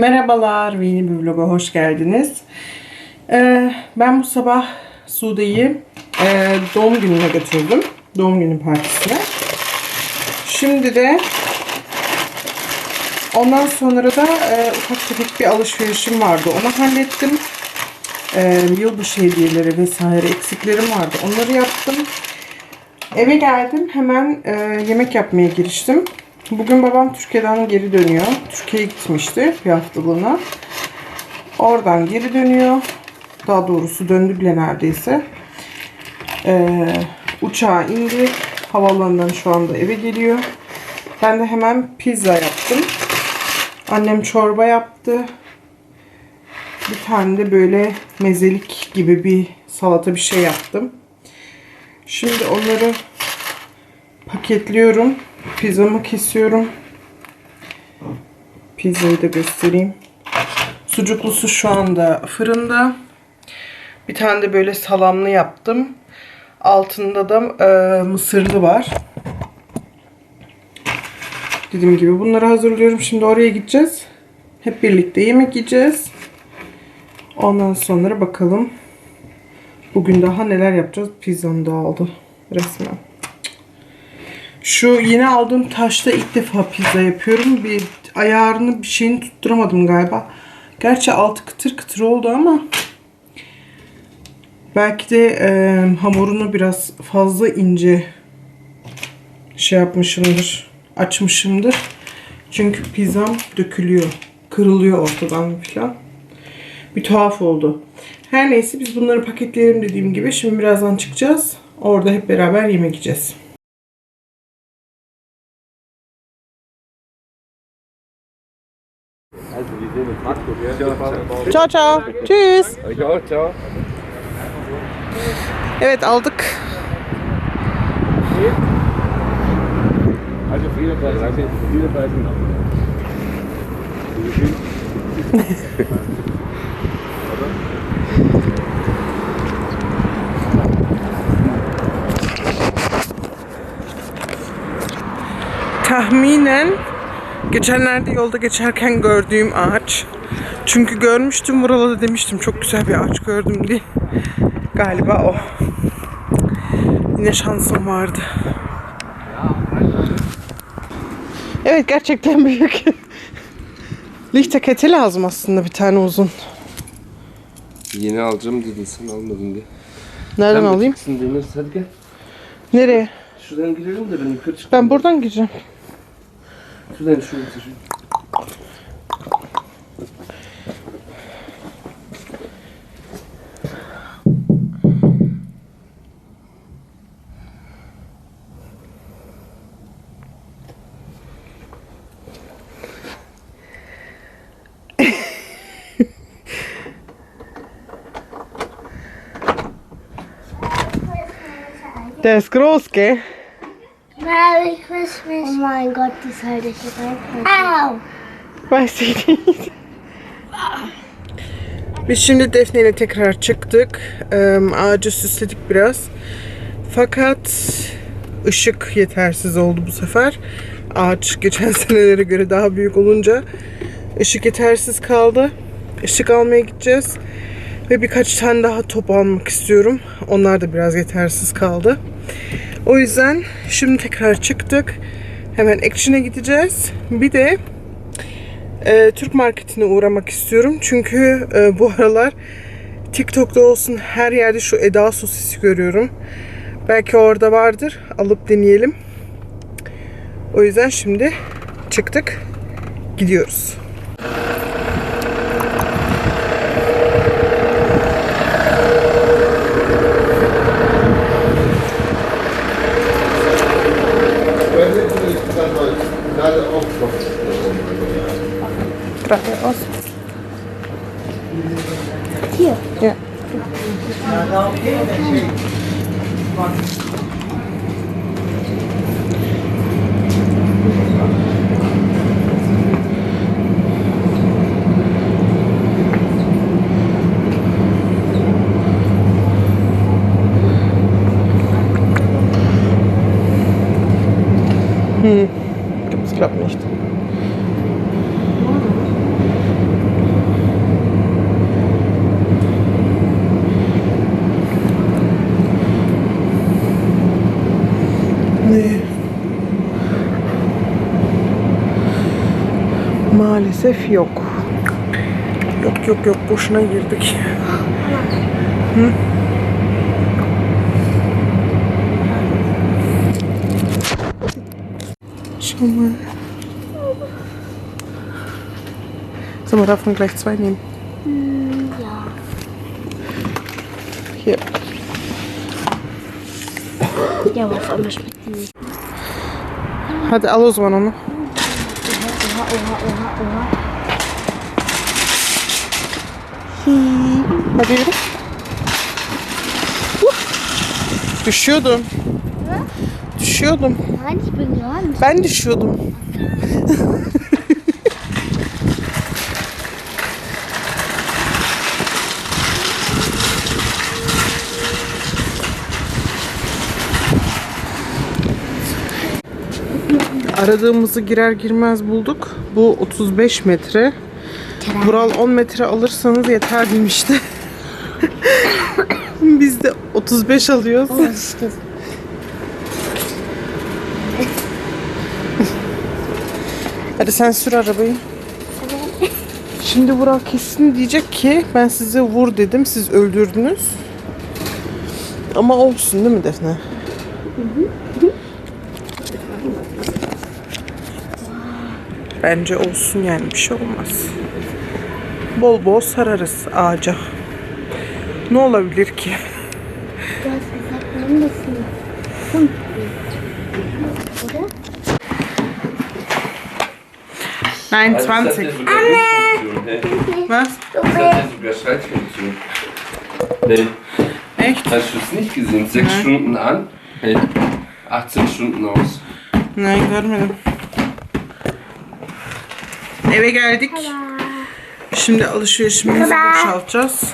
Merhabalar, yeni bir vloga hoş geldiniz. Ee, ben bu sabah Sude'yi e, doğum gününe götürdüm. Doğum günü partisine. Şimdi de ondan sonra da e, ufak tefek bir alışverişim vardı. Onu hallettim. E, yılbaşı hediyeleri vesaire eksiklerim vardı. Onları yaptım. Eve geldim. Hemen e, yemek yapmaya giriştim. Bugün babam Türkiye'den geri dönüyor. Türkiye'ye gitmişti bir haftalığına. Oradan geri dönüyor. Daha doğrusu döndü bile neredeyse. Ee, uçağa indi. Havaalanından şu anda eve geliyor. Ben de hemen pizza yaptım. Annem çorba yaptı. Bir tane de böyle mezelik gibi bir salata bir şey yaptım. Şimdi onları paketliyorum. Pizzamı kesiyorum. Pizzayı da göstereyim. Sucuklusu şu anda fırında. Bir tane de böyle salamlı yaptım. Altında da e, mısırlı var. Dediğim gibi bunları hazırlıyorum. Şimdi oraya gideceğiz. Hep birlikte yemek yiyeceğiz. Ondan sonra bakalım. Bugün daha neler yapacağız. Pizzam da aldı resmen. Şu yeni aldığım taşta ilk defa pizza yapıyorum. Bir ayarını bir şeyini tutturamadım galiba. Gerçi altı kıtır kıtır oldu ama belki de e, hamurunu biraz fazla ince şey yapmışımdır. Açmışımdır. Çünkü pizzam dökülüyor. Kırılıyor ortadan filan. Bir tuhaf oldu. Her neyse biz bunları paketleyelim dediğim gibi. Şimdi birazdan çıkacağız. Orada hep beraber yemek yiyeceğiz. Ciao ciao. Tschüss. Ja, ciao. Evet aldık. Also. Tahminen geçenlerde yolda geçerken gördüğüm ağaç. Çünkü görmüştüm buralarda demiştim çok güzel bir ağaç gördüm diye. Galiba o. Yine şansım vardı. Evet gerçekten büyük. Lichterkette lazım aslında bir tane uzun. Yeni alacağım dedin sen almadın diye. Nereden alayım? Sen denir hadi gel. Nereye? Şuradan girelim de ben yukarı çıkayım. Ben buradan gireceğim. Şuradan şuraya taşıyayım. İst groß, gell? Merry Christmas. Oh mein Gott, halte ich jetzt einfach. Au! Weiß ich nicht. Biz şimdi Defne ile tekrar çıktık. Ee, ağacı süsledik biraz. Fakat ışık yetersiz oldu bu sefer. Ağaç geçen senelere göre daha büyük olunca ışık yetersiz kaldı. Işık almaya gideceğiz. Ve birkaç tane daha top almak istiyorum. Onlar da biraz yetersiz kaldı. O yüzden şimdi tekrar çıktık. Hemen Action'e gideceğiz. Bir de e, Türk marketine uğramak istiyorum. Çünkü e, bu aralar TikTok'ta olsun her yerde şu Eda sosisi görüyorum. Belki orada vardır. Alıp deneyelim. O yüzden şimdi çıktık. Gidiyoruz. Gracias. Hier. Ja. Hm, Maalesef yok. Yok yok yok boşuna girdik. Hı? Schau mal. Sollen wir davon gleich zwei nehmen? Ja. Hier. Ja, aber auf einmal schmeckt die nicht. Hadi al o zaman onu. Oha, oha, oha, oha. Hadi yürü. Huh. Düşüyordum. Düşüyordum. Nein, ich bin. Ben düşüyordum. Aradığımızı girer girmez bulduk. Bu 35 metre. Vural 10 metre alırsanız yeter demişti. Biz de 35 alıyoruz. Hadi sen sür arabayı. Şimdi Vural kesin diyecek ki ben size vur dedim siz öldürdünüz. Ama olsun değil mi Defne? Bence olsun yani bir şey olmaz. Bol bol sararız ağaca. Ne olabilir ki? Du hast gesagt, mindestens 5 Oder? Nein, Also, das hat 20. ja sogar Lichtfunktion, hä? Was? Das sogar Schaltfunktion. Nee, Echt? hast du es nicht gesehen? Sechs. Stunden an, hält 18 Stunden aus. Nein görmedim. Eve geldik. Şimdi alışverişimizi boşaltacağız.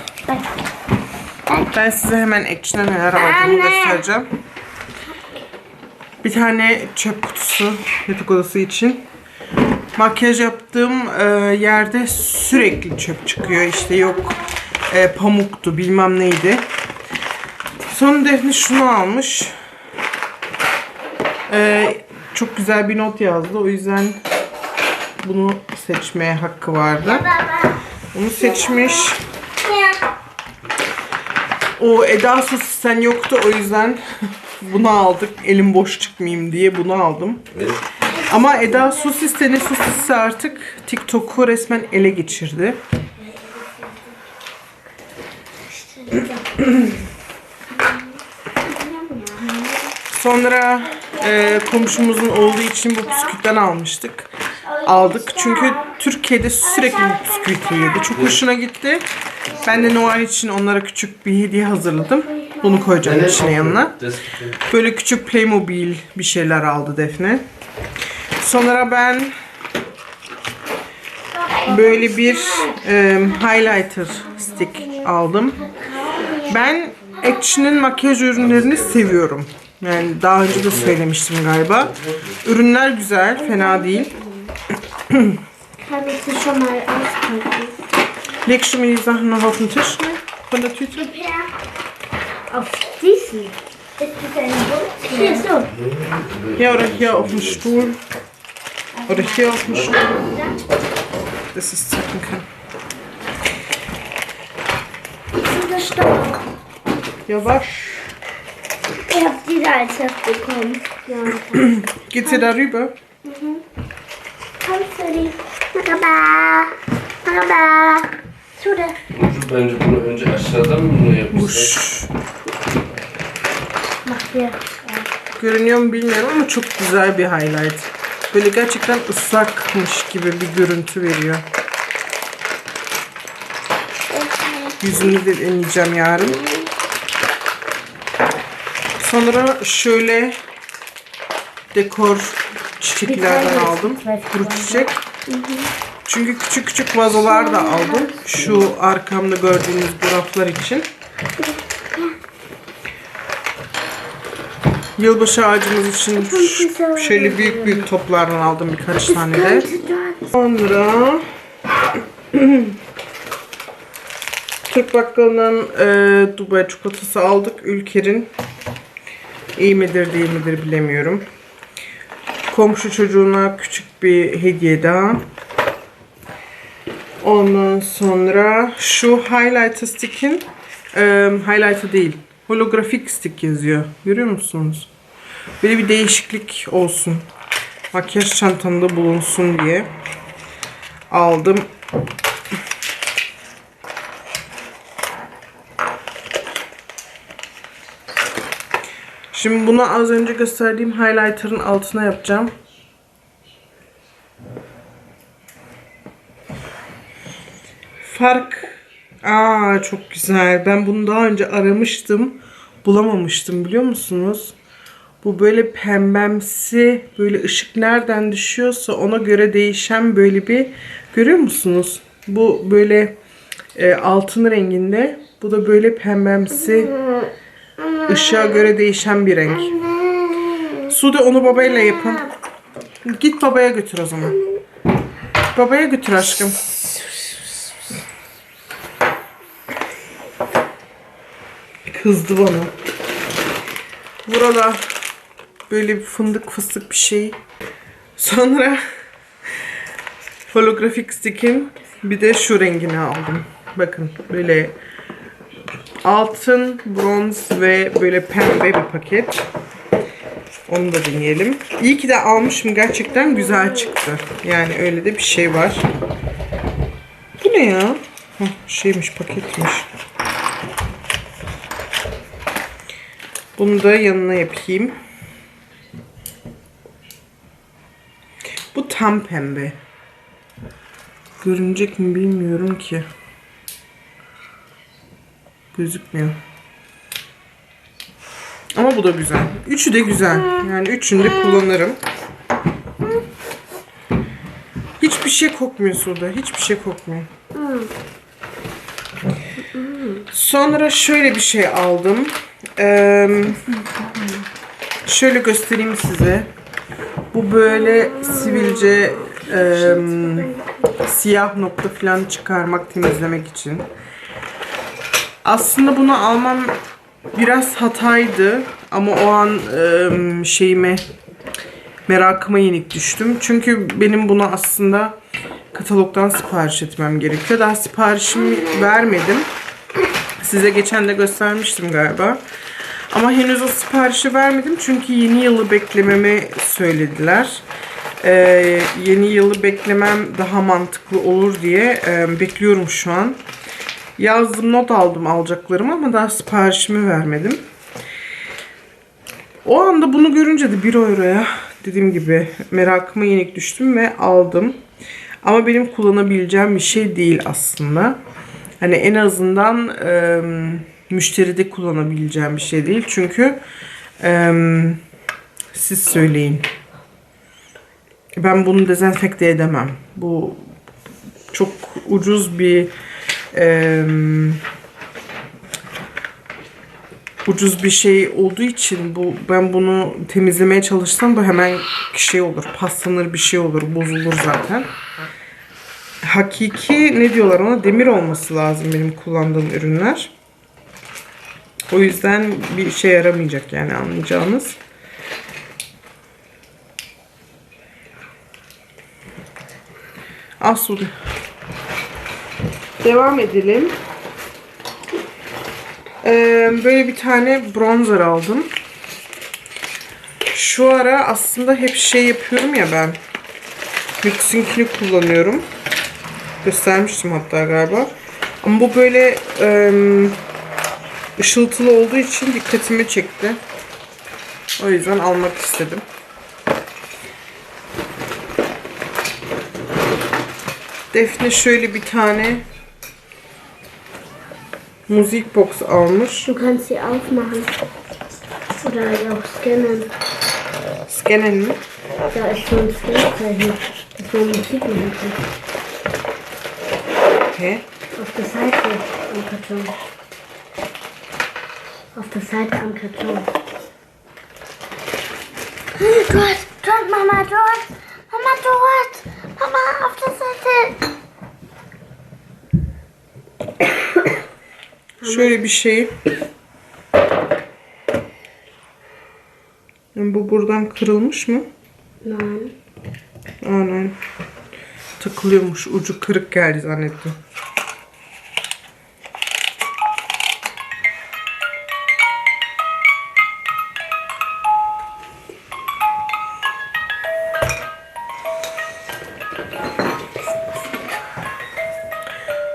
Ben size hemen Action'a neler aldığımı göstereceğim. Bir tane çöp kutusu yatak odası için. Makyaj yaptığım e, yerde sürekli çöp çıkıyor. İşte yok e, pamuktu bilmem neydi. Sonra Defne şunu almış. E, çok güzel bir not yazdı. O yüzden bunu seçmeye hakkı vardı. Onu seçmiş. O Eda sosisten yoktu o yüzden bunu aldık. Elim boş çıkmayayım diye bunu aldım. Ama Eda sosiste ne sosisse artık TikTok'u resmen ele geçirdi. Sonra e, komşumuzun oğlu için bu bisküvitten almıştık. Aldık. Çünkü Türkiye'de sürekli bisküvit yedi. Çok hoşuna gitti. Ben de Noel için onlara küçük bir hediye hazırladım. Bunu koyacağım içine yanına. Böyle küçük Playmobil bir şeyler aldı Defne. Sonra ben böyle bir e, highlighter stick aldım. Ben Action'ın makyaj ürünlerini seviyorum. Yani daha önce de söylemiştim galiba. Ürünler güzel, fena değil. Kann ich sie schon mal auspacken? Leg schon mal die Sachen noch auf den Tisch von der Tüte. Auf diesen. Ist das ein Bund? Hier so. Ja, oder hier auf dem Stuhl. Oder hier auf dem Stuhl. Dass es zacken kann. Dieser Stock. Ja, wasch. Ich habe diese als Heft bekommen. Ja. Geht's hier darüber? Kannst du die? Merhaba. Merhaba. Şurada. Ucu bence bunu önce aşağıdan mı bunu yapmışlar? Hier. Görünüyor mu bilmiyorum ama çok güzel bir highlight. Böyle gerçekten ıslakmış gibi bir görüntü veriyor. Yüzünü de deneyeceğim yarın. Sonra şöyle dekor çiçeklerden aldım. Kuru çiçek. Çünkü küçük küçük vazolar da aldım. Şu arkamda gördüğünüz bu raflar için. Yılbaşı ağacımız için şöyle büyük büyük toplardan aldım birkaç tane de. Sonra Türk bakkalından e, Dubai çikolatası aldık. Ülker'in iyi midir değil midir bilemiyorum. Komşu çocuğuna küçük bir hediye daha. Ondan sonra şu highlighter stick'in e, highlighter değil. Holografik stick yazıyor. Görüyor musunuz? Böyle bir değişiklik olsun. Makyaj çantamda bulunsun diye aldım. Şimdi bunu az önce gösterdiğim highlighter'ın altına yapacağım. Fark. Aa çok güzel. Ben bunu daha önce aramıştım. Bulamamıştım biliyor musunuz? Bu böyle pembemsi, böyle ışık nereden düşüyorsa ona göre değişen böyle bir görüyor musunuz? Bu böyle e, altın renginde. Bu da böyle pembemsi ışığa göre değişen bir renk. Sude onu babayla yapın. Git babaya götür o zaman. Babaya götür aşkım. Kızdı bana. Burada böyle bir fındık fıstık bir şey. Sonra holografik stick'in bir de şu rengini aldım. Bakın böyle altın, bronz ve böyle pembe bir paket. Onu da deneyelim. İyi ki de almışım. Gerçekten güzel çıktı. Yani öyle de bir şey var. Bu ne ya? Hah, şeymiş paketmiş. Bunu da yanına yapayım. Bu tam pembe. Görünecek mi bilmiyorum ki. Gözükmüyor. Ama bu da güzel. Üçü de güzel. Yani üçünü de kullanırım. Hiçbir şey kokmuyor suda. Hiçbir şey kokmuyor. Sonra şöyle bir şey aldım. Ee, şöyle göstereyim size. Bu böyle sivilce ee, siyah nokta falan çıkarmak, temizlemek için. Aslında bunu almam biraz hataydı ama o an e, şeyime merakıma yenik düştüm. Çünkü benim bunu aslında katalogdan sipariş etmem gerekiyor. Daha siparişimi vermedim. Size geçen de göstermiştim galiba. Ama henüz o siparişi vermedim çünkü yeni yılı beklememi söylediler. Ee, yeni yılı beklemem daha mantıklı olur diye e, bekliyorum şu an. Yazdım not aldım alacaklarım ama daha siparişimi vermedim. O anda bunu görünce de 1 euroya dediğim gibi merakıma yenik düştüm ve aldım. Ama benim kullanabileceğim bir şey değil aslında. Hani en azından e, müşteride kullanabileceğim bir şey değil. Çünkü e, siz söyleyin. Ben bunu dezenfekte edemem. Bu çok ucuz bir e, ucuz bir şey olduğu için bu ben bunu temizlemeye çalışsam bu hemen şey olur, paslanır bir şey olur, bozulur zaten. Hakiki ne diyorlar ona? Demir olması lazım benim kullandığım ürünler. O yüzden bir işe yaramayacak yani anlayacağınız. Aslı. Devam edelim. Ee, böyle bir tane bronzer aldım. Şu ara aslında hep şey yapıyorum ya ben. NYX'inkini kullanıyorum. Göstermiştim hatta galiba. Ama bu böyle e, ışıltılı olduğu için dikkatimi çekti. O yüzden almak istedim. Defne şöyle bir tane müzik box almış. Du kannst sie aufmachen. Oder auch scannen. Scannen? Da ist so ein Scan-Zeichen, dass man Musik machen kann. He. Auf der Seite am Karton. Auf der Seite am Karton. Dort, dort, Mama, dort. Mama, dort. Mama, auf der Seite. Şöyle bir şey. Bu buradan kırılmış mı? Aynen. Takılı takılıyormuş. Ucu kırık geldi zannettim.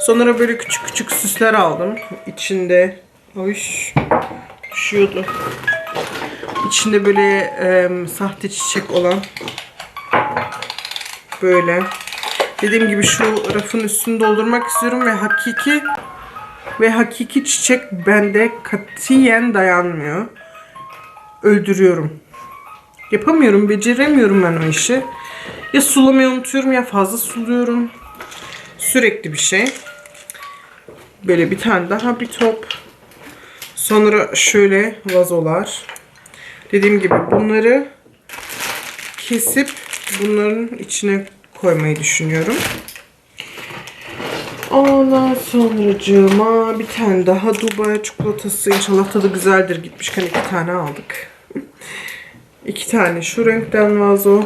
Sonra böyle küçük küçük süsler aldım. İçinde Oy, düşüyordu. İçinde böyle em, sahte çiçek olan böyle. Dediğim gibi şu rafın üstünü doldurmak istiyorum ve hakiki ve hakiki çiçek bende katiyen dayanmıyor. Öldürüyorum. Yapamıyorum, beceremiyorum ben o işi. Ya sulamayı unutuyorum ya fazla suluyorum. Sürekli bir şey. Böyle bir tane daha bir top. Sonra şöyle vazolar. Dediğim gibi bunları kesip bunların içine koymayı düşünüyorum. Ondan sonracığıma bir tane daha Dubai çikolatası. İnşallah tadı güzeldir. Gitmişken iki tane aldık. iki tane şu renkten vazo.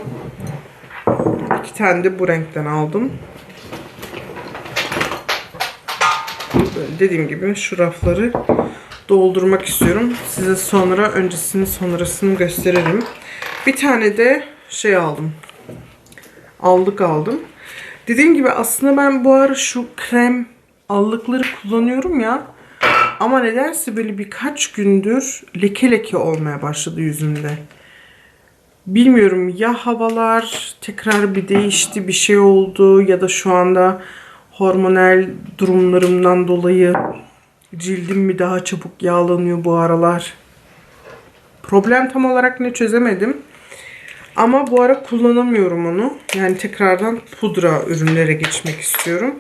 İki tane de bu renkten aldım. Dediğim gibi şu rafları doldurmak istiyorum. Size sonra öncesini sonrasını gösteririm. Bir tane de şey aldım. Allık aldım. Dediğim gibi aslında ben bu ara şu krem allıkları kullanıyorum ya. Ama nedense böyle birkaç gündür leke leke olmaya başladı yüzümde. Bilmiyorum ya havalar tekrar bir değişti bir şey oldu ya da şu anda hormonal durumlarımdan dolayı cildim mi daha çabuk yağlanıyor bu aralar. Problem tam olarak ne çözemedim. Ama bu ara kullanamıyorum onu. Yani tekrardan pudra ürünlere geçmek istiyorum.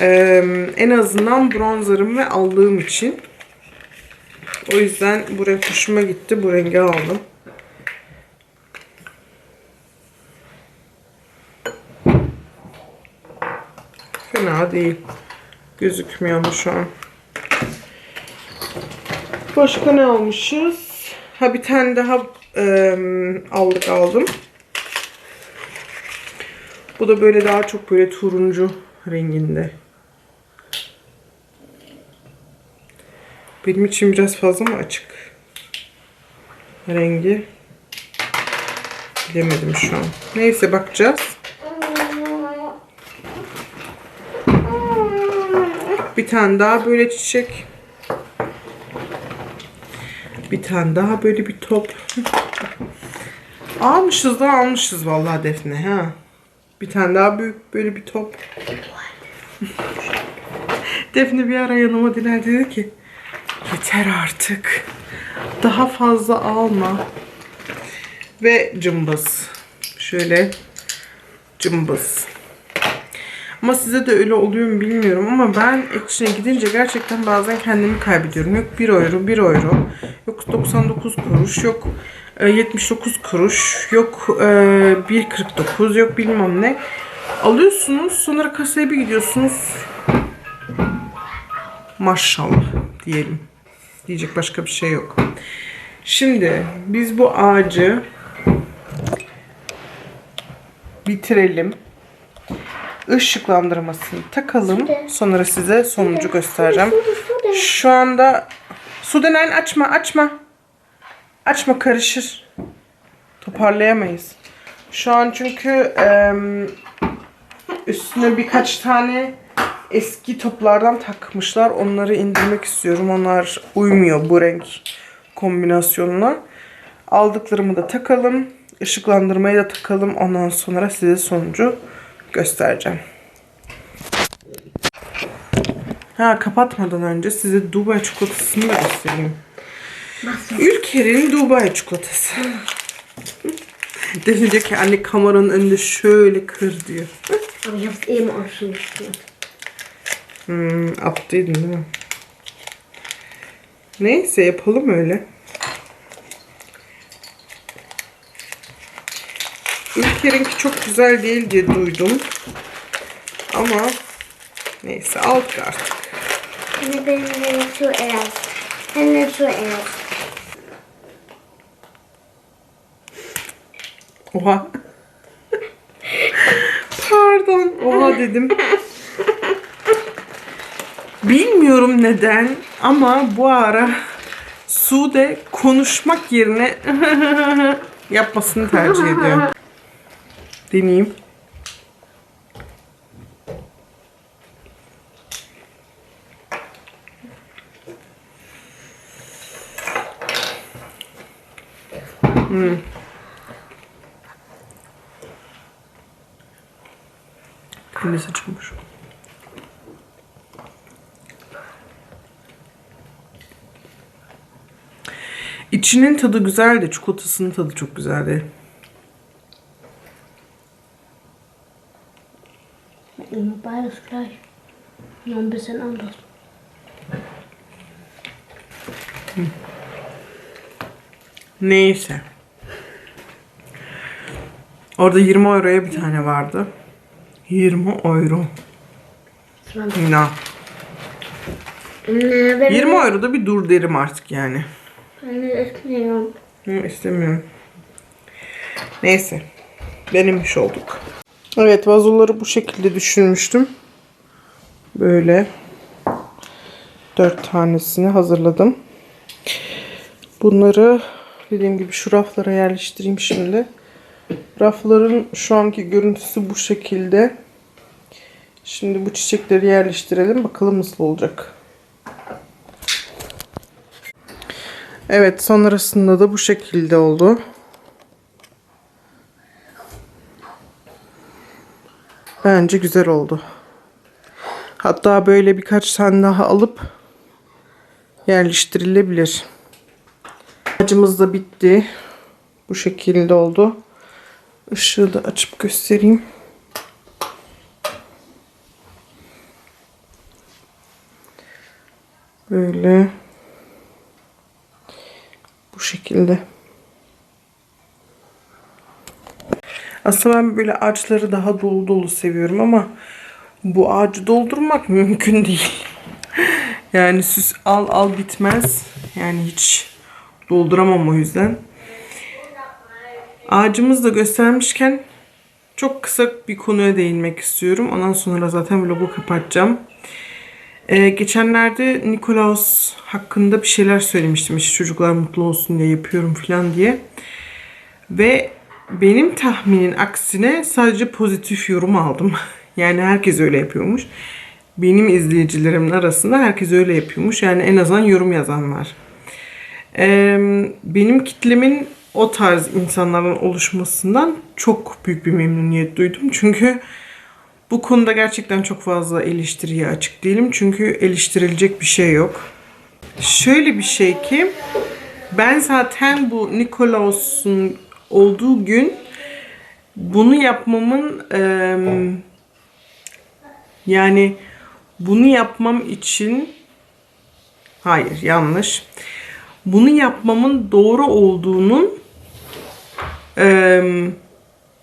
Ee, en azından bronzerım ve aldığım için. O yüzden bu renk hoşuma gitti. Bu rengi aldım. Fena değil. Gözükmüyor ama şu an. Başka ne almışız? Ha bir tane daha eee, aldık aldım. Bu da böyle daha çok böyle turuncu renginde. Benim için biraz fazla mı açık? Rengi. Bilemedim şu an. Neyse bakacağız. Bir tane daha böyle çiçek. Bir tane daha böyle bir top. almışız da almışız vallahi Defne ha. Bir tane daha büyük böyle bir top. Defne bir ara yanıma diler dedi ki yeter artık. Daha fazla alma. Ve cımbız. Şöyle cımbız. Ama size de öyle oluyor mu bilmiyorum ama ben Action'a gidince gerçekten bazen kendimi kaybediyorum. Yok 1 euro, 1 euro. Yok 99 kuruş, yok e, 79 kuruş, yok e, 1.49, yok bilmem ne. Alıyorsunuz sonra kasaya bir gidiyorsunuz. Maşallah diyelim. Diyecek başka bir şey yok. Şimdi biz bu ağacı bitirelim ışıklandırmasını takalım. Sonra size sonucu göstereceğim. Şu anda Sudenen açma açma. Açma karışır. Toparlayamayız. Şu an çünkü em, üstüne birkaç tane eski toplardan takmışlar. Onları indirmek istiyorum. Onlar uymuyor bu renk kombinasyonuna. Aldıklarımı da takalım. Işıklandırmayı da takalım. Ondan sonra size sonucu göstereceğim. Ha kapatmadan önce size Dubai çikolatasını da göstereyim. Ülker'in Dubai çikolatası. Denecek ki anne kameranın önünde şöyle kır diyor. Aber ich hab's eben auch schon gespielt. Hmm, attıydın değil mi? Neyse yapalım öyle. Ülker'inki çok güzel değil diye duydum. Ama neyse aldık artık. Ich bin zuerst. Hände zuerst. Oha. Pardon. Oha dedim. Bilmiyorum neden ama bu ara Sude konuşmak yerine yapmasını tercih ediyor. Deneyeyim. Kendi saçılmış. İçinin tadı güzel de çikolatasının tadı çok güzeldi. Immer beides gleich. Nur ein bisschen anders. Neyse. Orada 20 euroya bir tane vardı. 20 euro. 20. Na. Nee, wenn 20 euro da bir dur derim artık yani. es nehmen. Hı, istemiyorum. Neyse. Denemiş olduk. Evet vazoları bu şekilde düşünmüştüm. Böyle dört tanesini hazırladım. Bunları dediğim gibi şu raflara yerleştireyim şimdi. Rafların şu anki görüntüsü bu şekilde. Şimdi bu çiçekleri yerleştirelim. Bakalım nasıl olacak. Evet sonrasında da bu şekilde oldu. Bence güzel oldu. Hatta böyle birkaç tane daha alıp yerleştirilebilir. Ağacımız da bitti. Bu şekilde oldu. Işığı da açıp göstereyim. Böyle bu şekilde. Aslında ben böyle ağaçları daha dolu dolu seviyorum ama bu ağacı doldurmak mümkün değil. yani süs al al bitmez. Yani hiç dolduramam o yüzden. Ağacımızı da göstermişken çok kısa bir konuya değinmek istiyorum. Ondan sonra zaten vlogu kapatacağım. Ee, geçenlerde Nikolaus hakkında bir şeyler söylemiştim. İşte çocuklar mutlu olsun diye yapıyorum falan diye. Ve benim tahminin aksine sadece pozitif yorum aldım. Yani herkes öyle yapıyormuş. Benim izleyicilerimin arasında herkes öyle yapıyormuş. Yani en azından yorum yazan var. Ee, benim kitlemin o tarz insanlardan oluşmasından çok büyük bir memnuniyet duydum. Çünkü bu konuda gerçekten çok fazla eleştiriye açık değilim. Çünkü eleştirilecek bir şey yok. Şöyle bir şey ki ben zaten bu Nikolaus'un olduğu gün bunu yapmamın eee, yani bunu yapmam için hayır yanlış. Bunu yapmamın doğru olduğunun eee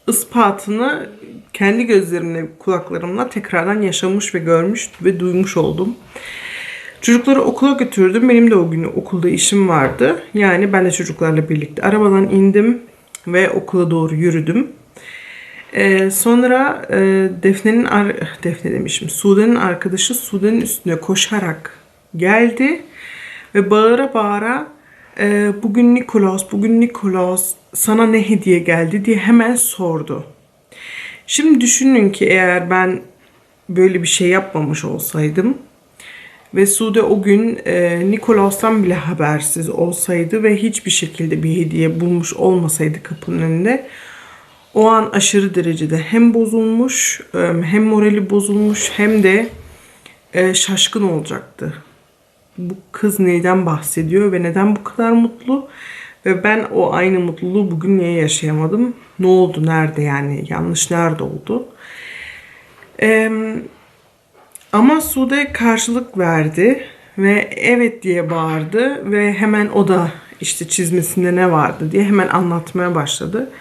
ispatını kendi gözlerimle, kulaklarımla tekrardan yaşamış ve görmüş ve duymuş oldum. Çocukları okula götürdüm. Benim de o gün okulda işim vardı. Yani ben de çocuklarla birlikte arabadan indim ve okula doğru yürüdüm. Ee, sonra e, Defne'nin ar- Defne demişim. Sude'nin arkadaşı Sude'nin üstüne koşarak geldi ve bağıra bağıra e, bugün Nikolaus, bugün Nikolaus sana ne hediye geldi diye hemen sordu. Şimdi düşünün ki eğer ben böyle bir şey yapmamış olsaydım ve Sude o gün e, Nikolaus'tan bile habersiz olsaydı ve hiçbir şekilde bir hediye bulmuş olmasaydı kapının önünde o an aşırı derecede hem bozulmuş e, hem morali bozulmuş hem de e, şaşkın olacaktı. Bu kız neyden bahsediyor ve neden bu kadar mutlu? Ve ben o aynı mutluluğu bugün niye yaşayamadım? Ne oldu? Nerede yani? Yanlış nerede oldu? Eee ama Sude karşılık verdi ve evet diye bağırdı ve hemen o da işte çizmesinde ne vardı diye hemen anlatmaya başladı.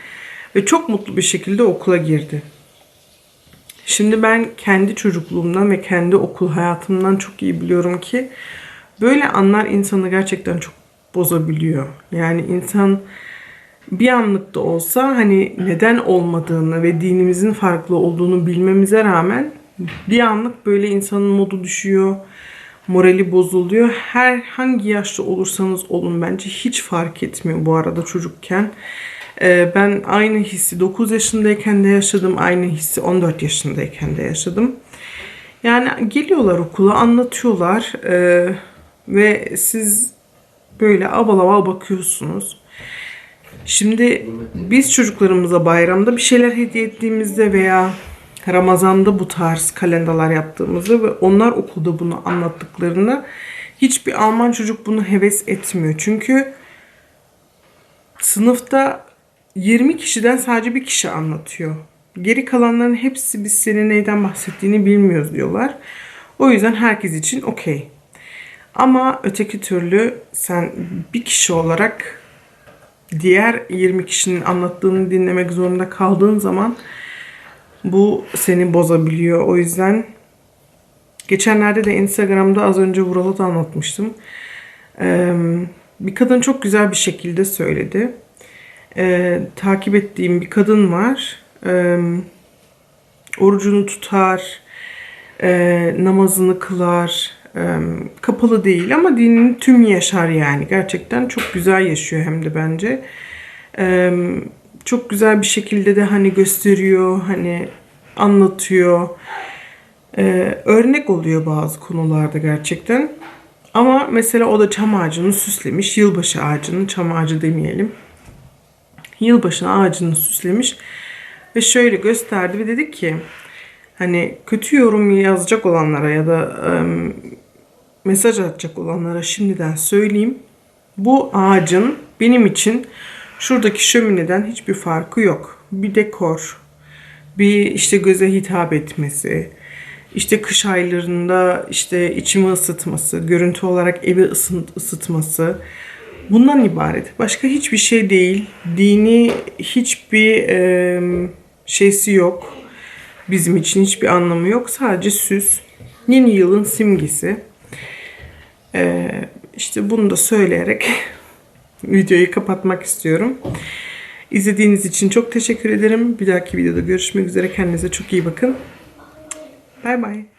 Ve çok mutlu bir şekilde okula girdi. Şimdi ben kendi çocukluğumdan ve kendi okul hayatımdan çok iyi biliyorum ki böyle anlar insanı gerçekten çok bozabiliyor. Yani insan bir anlık da olsa hani neden olmadığını ve dinimizin farklı olduğunu bilmemize rağmen bir anlık böyle insanın modu düşüyor, morali bozuluyor. Her hangi yaşta olursanız olun bence hiç fark etmiyor bu arada çocukken. Ee, ben aynı hissi 9 yaşındayken de yaşadım, aynı hissi 14 yaşındayken de yaşadım. Yani geliyorlar okula, anlatıyorlar ee, ve siz böyle aval bakıyorsunuz. Şimdi biz çocuklarımıza bayramda bir şeyler hediye ettiğimizde veya Ramazan'da bu tarz kalendalar yaptığımızda ve onlar okulda bunu anlattıklarında hiçbir Alman çocuk bunu heves etmiyor. Çünkü sınıfta 20 kişiden sadece bir kişi anlatıyor. Geri kalanların hepsi biz senin neyden bahsettiğini bilmiyoruz diyorlar. O yüzden herkes için okey. Ama öteki türlü sen bir kişi olarak diğer 20 kişinin anlattığını dinlemek zorunda kaldığın zaman bu seni bozabiliyor. O yüzden geçenlerde de Instagram'da az önce Vural'a da anlatmıştım. Bir kadın çok güzel bir şekilde söyledi. Takip ettiğim bir kadın var. Orucunu tutar, namazını kılar, kapalı değil ama dinini tüm yaşar yani. Gerçekten çok güzel yaşıyor hem de bence. Çok güzel bir şekilde de hani gösteriyor, hani anlatıyor. E, örnek oluyor bazı konularda gerçekten. Ama mesela o da çam ağacını süslemiş. Yılbaşı ağacını, çam ağacı demeyelim. Yılbaşı ağacını süslemiş. Ve şöyle gösterdi ve dedi ki hani kötü yorum yazacak olanlara ya da em, mesaj atacak olanlara şimdiden söyleyeyim. Bu ağacın benim için şuradaki şömineden hiçbir farkı yok. Bir dekor, bir işte göze hitap etmesi, işte kış aylarında işte içimi ısıtması, görüntü olarak evi ısıtması bundan ibaret. Başka hiçbir şey değil. Dini hiçbir em, şeysi yok. Bizim için hiçbir anlamı yok. Sadece süs. Yeni yılın simgesi. Ee, işte bunu da söyleyerek videoyu kapatmak istiyorum. İzlediğiniz için çok teşekkür ederim. Bir dahaki videoda görüşmek üzere. Kendinize çok iyi bakın. Bay bay.